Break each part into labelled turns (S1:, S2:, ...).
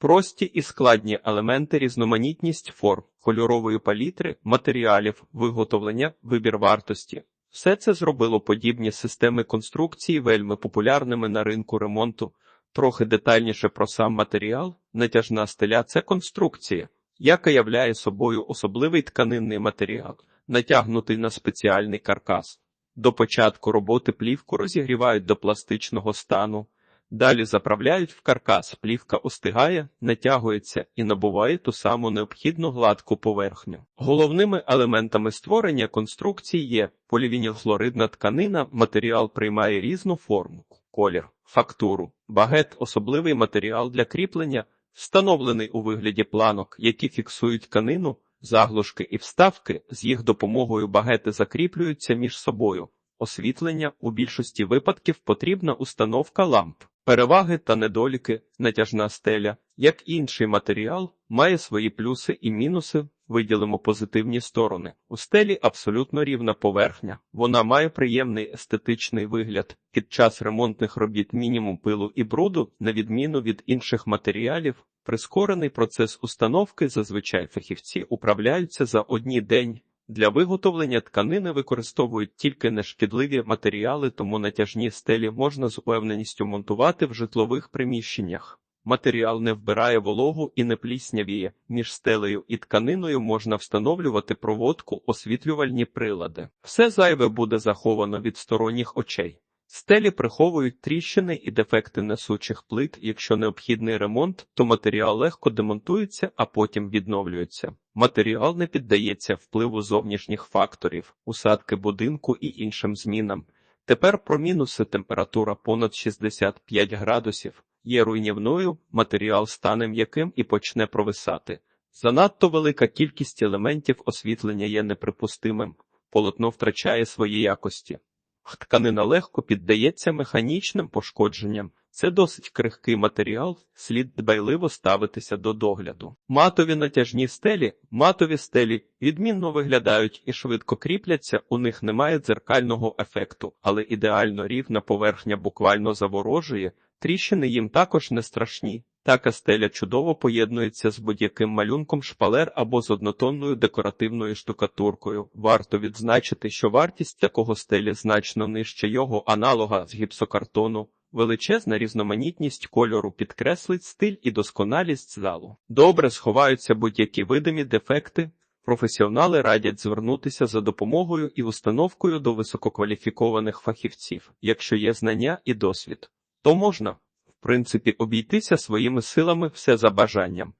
S1: Прості і складні елементи, різноманітність форм, кольорової палітри, матеріалів, виготовлення, вибір вартості. Все це зробило подібні системи конструкції вельми популярними на ринку ремонту. Трохи детальніше про сам матеріал. Натяжна стеля це конструкція, яка являє собою особливий тканинний матеріал, натягнутий на спеціальний каркас. До початку роботи плівку розігрівають до пластичного стану. Далі заправляють в каркас, плівка остигає, натягується і набуває ту саму необхідну гладку поверхню. Головними елементами створення конструкції є полівінілхлоридна тканина, матеріал приймає різну форму, колір, фактуру, багет особливий матеріал для кріплення, встановлений у вигляді планок, які фіксують тканину, заглушки і вставки, з їх допомогою багети закріплюються між собою. Освітлення у більшості випадків потрібна установка ламп. Переваги та недоліки, натяжна стеля, як інший матеріал, має свої плюси і мінуси. Виділимо позитивні сторони. У стелі абсолютно рівна поверхня. Вона має приємний естетичний вигляд. Під час ремонтних робіт мінімум пилу і бруду, на відміну від інших матеріалів, прискорений процес установки зазвичай фахівці управляються за одні день. Для виготовлення тканини використовують тільки нешкідливі матеріали, тому натяжні стелі можна з упевненістю монтувати в житлових приміщеннях. Матеріал не вбирає вологу і не пліснявіє. Між стелею і тканиною можна встановлювати проводку, освітлювальні прилади. Все зайве буде заховано від сторонніх очей. Стелі приховують тріщини і дефекти несучих плит. Якщо необхідний ремонт, то матеріал легко демонтується, а потім відновлюється. Матеріал не піддається впливу зовнішніх факторів, усадки будинку і іншим змінам. Тепер про мінуси температура понад 65 градусів є руйнівною, матеріал стане м'яким і почне провисати. Занадто велика кількість елементів освітлення є неприпустимим, полотно втрачає свої якості. Тканина легко піддається механічним пошкодженням. Це досить крихкий матеріал, слід дбайливо ставитися до догляду. Матові натяжні стелі, матові стелі відмінно виглядають і швидко кріпляться, у них немає дзеркального ефекту, але ідеально рівна поверхня буквально заворожує, тріщини їм також не страшні. Така стеля чудово поєднується з будь-яким малюнком шпалер або з однотонною декоративною штукатуркою. Варто відзначити, що вартість такого стелі значно нижче його аналога з гіпсокартону. Величезна різноманітність кольору підкреслить стиль і досконалість залу. Добре сховаються будь-які видимі дефекти. Професіонали радять звернутися за допомогою і установкою до висококваліфікованих фахівців, якщо є знання і досвід, то можна в принципі обійтися своїми силами все за бажанням.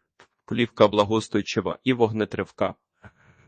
S1: Плівка благостойчива і вогнетривка.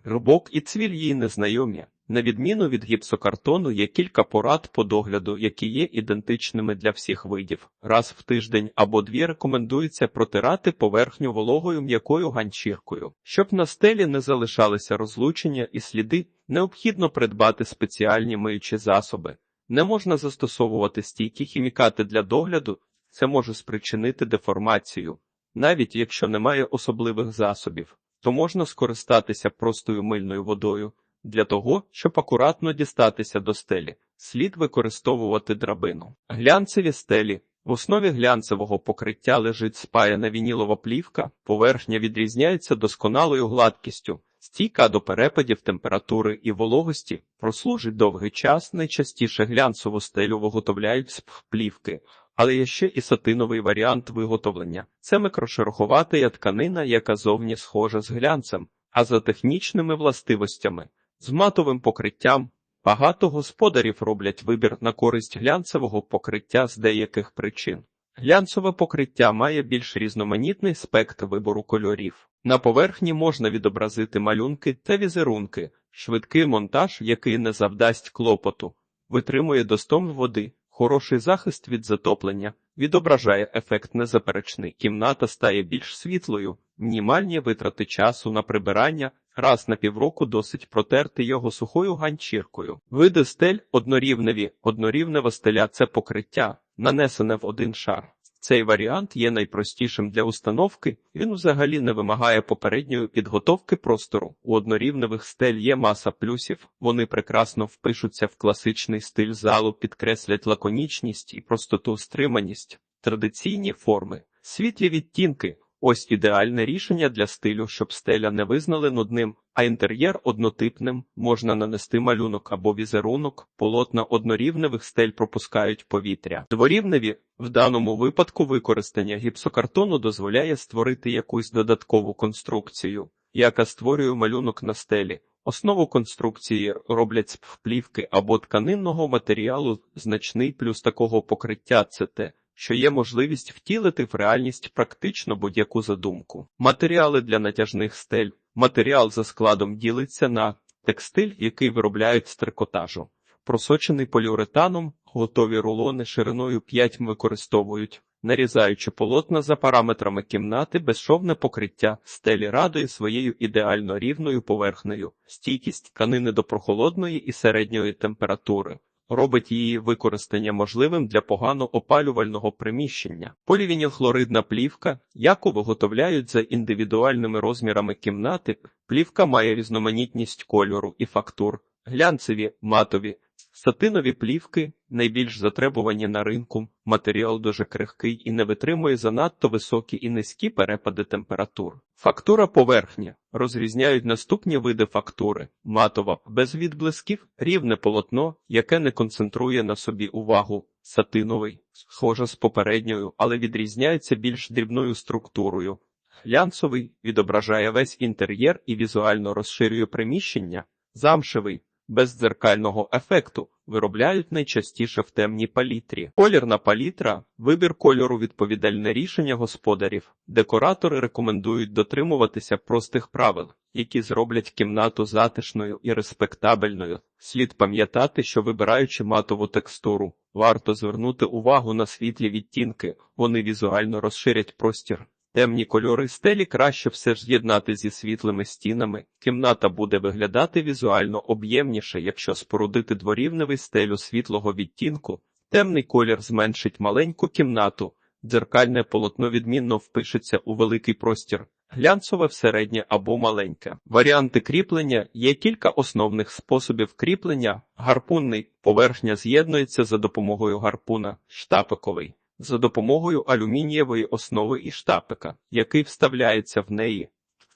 S1: Рубок і цвіль їй незнайомі. На відміну від гіпсокартону є кілька порад по догляду, які є ідентичними для всіх видів. Раз в тиждень або дві рекомендується протирати поверхню вологою м'якою ганчіркою. Щоб на стелі не залишалися розлучення і сліди, необхідно придбати спеціальні миючі засоби. Не можна застосовувати стійкі хімікати для догляду, це може спричинити деформацію. Навіть якщо немає особливих засобів, то можна скористатися простою мильною водою. Для того, щоб акуратно дістатися до стелі, слід використовувати драбину. Глянцеві стелі. В основі глянцевого покриття лежить спаяна вінілова плівка, поверхня відрізняється досконалою гладкістю, стійка до перепадів температури і вологості, прослужить довгий час, найчастіше глянцеву стелю виготовляють з плівки, але є ще і сатиновий варіант виготовлення. Це микрошероховата тканина, яка зовні схожа з глянцем, а за технічними властивостями. З матовим покриттям багато господарів роблять вибір на користь глянцевого покриття з деяких причин. Глянцеве покриття має більш різноманітний спектр вибору кольорів. На поверхні можна відобразити малюнки та візерунки, швидкий монтаж, який не завдасть клопоту, витримує достом води, хороший захист від затоплення, відображає ефект незаперечний. Кімната стає більш світлою, мінімальні витрати часу на прибирання. Раз на півроку досить протерти його сухою ганчіркою. Види стель однорівневі, однорівнева стеля це покриття, нанесене в один шар. Цей варіант є найпростішим для установки, він взагалі не вимагає попередньої підготовки простору. У однорівневих стель є маса плюсів, вони прекрасно впишуться в класичний стиль залу, підкреслять лаконічність і простоту стриманість, традиційні форми, світлі відтінки. Ось ідеальне рішення для стилю, щоб стеля не визнали нудним, а інтер'єр однотипним, можна нанести малюнок або візерунок, полотна однорівневих стель пропускають повітря. Дворівневі в даному випадку використання гіпсокартону дозволяє створити якусь додаткову конструкцію, яка створює малюнок на стелі. Основу конструкції роблять з плівки або тканинного матеріалу. Значний плюс такого покриття це те, що є можливість втілити в реальність практично будь-яку задумку. Матеріали для натяжних стель. Матеріал за складом ділиться на текстиль, який виробляють з трикотажу, просочений поліуретаном, готові рулони шириною 5 використовують. Нарізаючи полотна за параметрами кімнати, безшовне покриття стелі радує своєю ідеально рівною поверхнею, стійкість тканини до прохолодної і середньої температури. Робить її використання можливим для погано опалювального приміщення. Полівінілхлоридна плівка, яку виготовляють за індивідуальними розмірами кімнати, плівка має різноманітність кольору і фактур, глянцеві, матові, Сатинові плівки найбільш затребувані на ринку, матеріал дуже крихкий і не витримує занадто високі і низькі перепади температур. Фактура поверхні розрізняють наступні види фактури: матова без відблисків, рівне полотно, яке не концентрує на собі увагу, сатиновий, схоже з попередньою, але відрізняється більш дрібною структурою. Глянцевий відображає весь інтер'єр і візуально розширює приміщення, замшевий без дзеркального ефекту виробляють найчастіше в темній палітрі. Колірна палітра вибір кольору відповідальне рішення господарів. Декоратори рекомендують дотримуватися простих правил, які зроблять кімнату затишною і респектабельною. Слід пам'ятати, що вибираючи матову текстуру, варто звернути увагу на світлі відтінки, вони візуально розширять простір. Темні кольори стелі краще все ж з'єднати зі світлими стінами. Кімната буде виглядати візуально об'ємніше, якщо спорудити дворівневий стелю світлого відтінку. Темний колір зменшить маленьку кімнату, дзеркальне полотно відмінно впишеться у великий простір, глянцеве середнє або маленьке. Варіанти кріплення є кілька основних способів кріплення. Гарпунний поверхня з'єднується за допомогою гарпуна, штапиковий за допомогою алюмінієвої основи і штапика, який вставляється в неї.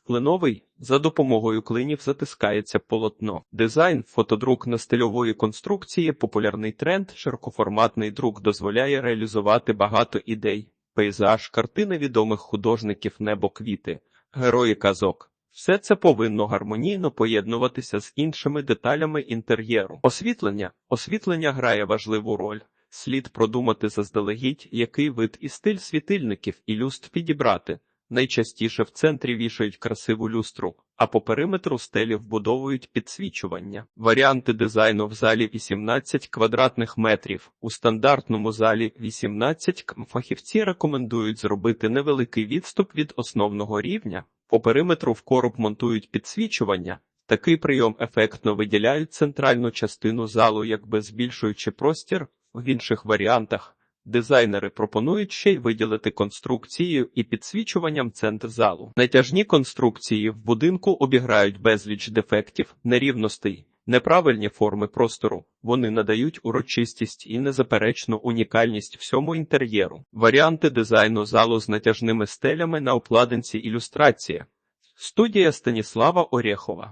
S1: Клиновий за допомогою клинів затискається полотно. Дизайн, фотодрук на стильової конструкції, популярний тренд, широкоформатний друк дозволяє реалізувати багато ідей, пейзаж, картини відомих художників, небо квіти, герої казок. Все це повинно гармонійно поєднуватися з іншими деталями інтер'єру. Освітлення освітлення грає важливу роль. Слід продумати заздалегідь, який вид і стиль світильників і люстр підібрати. Найчастіше в центрі вішають красиву люстру, а по периметру стелі вбудовують підсвічування. Варіанти дизайну в залі 18 квадратних метрів. У стандартному залі 18 км. фахівці рекомендують зробити невеликий відступ від основного рівня. По периметру в короб монтують підсвічування. Такий прийом ефектно виділяють центральну частину залу, якби збільшуючи простір. В інших варіантах дизайнери пропонують ще й виділити конструкцією і підсвічуванням центр залу. Натяжні конструкції в будинку обіграють безліч дефектів, нерівностей, неправильні форми простору. Вони надають урочистість і незаперечну унікальність всьому інтер'єру. Варіанти дизайну залу з натяжними стелями на обкладинці ілюстрація. Студія Станіслава Орєхова